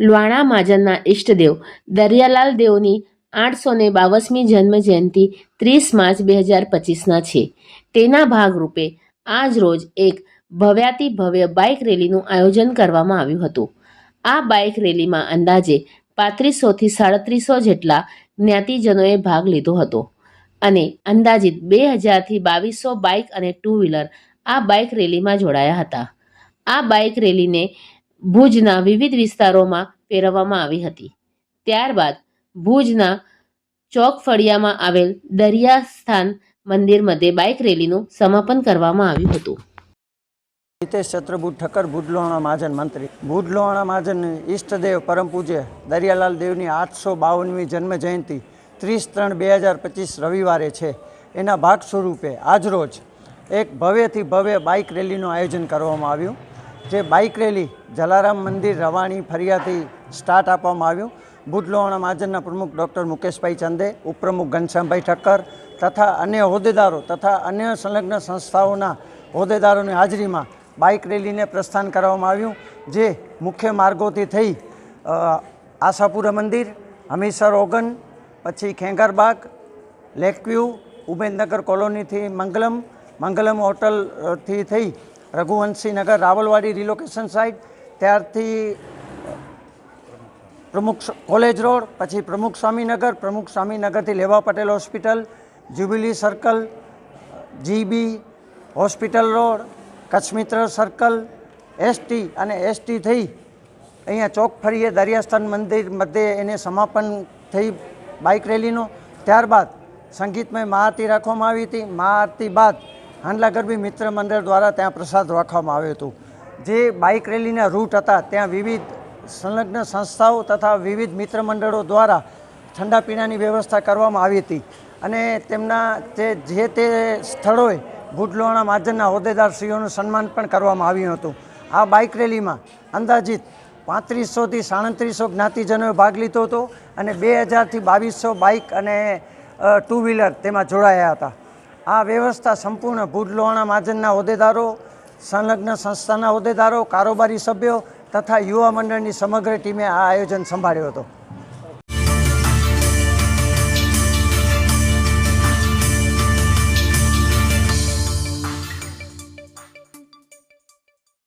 લુહાણા મહાજનના ઈષ્ટદેવ. દરિયાલાલ દેવની આઠસો ને બાવસમી જન્મ જયંતિ ત્રીસ માર્ચ બે હજાર પચીસના છે. તેના ભાગરૂપે આજ રોજ એક ભવ્યાતિ ભવ્ય બાઇક રેલીનું આયોજન કરવામાં આવ્યું હતું. આ બાઇક રેલીમાં અંદાજે પાંત્રીસોથી સાડત્રીસો જેટલા જ્ઞાતિજનોએ ભાગ લીધો હતો અને અંદાજિત બે હજારથી બાવીસો બાઇક અને ટુ વ્હીલર આ બાઇક રેલીમાં જોડાયા હતા. આ બાઇક રેલીને ભુજના વિવિધ વિસ્તારોમાં ફેરવવામાં આવી હતી. ત્યારબાદ ભુજના ચોક ફળિયામાં આવેલ દરિયા સ્થાન મંદિર મધ્યે બાઇક રેલીનું સમાપન કરવામાં આવ્યું હતું. હિતેશ ચત્રભૂત ઠક્કર ભુજલોહાણા મહાજન મંત્રી. ભુજલોહાણા મહાજન ઈષ્ટદેવ પરમ પૂજ્ય દરિયાલાલ દેવની આઠસો બાવનમી જન્મ જયંતિ ત્રીસ ત્રણ બે હજાર પચીસ રવિવારે છે. એના ભાગ સ્વરૂપે આજરોજ એક ભવ્યથી ભવ્ય બાઇક રેલીનું આયોજન કરવામાં આવ્યું. જે બાઇક રેલી જલારામ મંદિર રવાણી ફરિયાથી સ્ટાર્ટ આપવામાં આવ્યું. ભુજલોહાણા મહાજનના પ્રમુખ ડૉક્ટર મુકેશભાઈ ચંદે, ઉપપ્રમુખ ઘનશ્યામભાઈ ઠક્કર તથા અન્ય હોદ્દેદારો તથા અન્ય સંલગ્ન સંસ્થાઓના હોદ્દેદારોની હાજરીમાં બાઇક રેલીને પ્રસ્થાન કરવામાં આવ્યું, જે મુખ્ય માર્ગોથી થઈ આશાપુરા મંદિર, હમીસર ઓગન, પછી ખેંગારબાગ, લેકવ્યુ, ઉમેદનગર કોલોનીથી મંગલમ મંગલમ હોટલથી થઈ રઘુવંશીનગર રાવલવાડી રિલોકેશન સાઇટ ત્યારથી પ્રમુખ કોલેજ રોડ પછી પ્રમુખ સ્વામીનગર, Pramukh સ્વામીનગરથી Leva Patel hospital jubilee circle GB hospital road Kutchmitra circle ST અને એસટી થઈ અહીંયા ચોક ફરીએ દરિયાસ્થાન મંદિર મધ્યે એને સમાપન થઈ બાઇક રેલીનો ત્યારબાદ સંગીતમય મહાઆરતી રાખવામાં આવી હતી. મહાઆરતી બાદ હાંડલા ગરબી મિત્ર મંડળ દ્વારા ત્યાં પ્રસાદ રાખવામાં આવ્યું હતું. જે બાઇક રેલીના રૂટ હતા, ત્યાં વિવિધ સંલગ્ન સંસ્થાઓ તથા વિવિધ મિત્ર મંડળો દ્વારા ઠંડા પીણાની વ્યવસ્થા કરવામાં આવી હતી. અને તેમના તે જે તે સ્થળોએ ભુજલોહાણા મહાજનના હોદ્દેદારશ્રીઓનું સન્માન પણ કરવામાં આવ્યું હતું. આ બાઇક રેલીમાં અંદાજિત પાંત્રીસોથી સાડત્રીસો જ્ઞાતિજનોએ ભાગ લીધો હતો અને બે હજારથી બાવીસો બાઇક અને ટુ વ્હીલર તેમાં જોડાયા હતા. આ વ્યવસ્થા સંપૂર્ણ ભુજ લોહાણા મહાજનના હોદ્દેદારો, સંલગ્ન સંસ્થાના હોદ્દેદારો, કારોબારી સભ્યો તથા યુવા મંડળની સમગ્ર ટીમે આ આયોજન સંભાળ્યો હતો.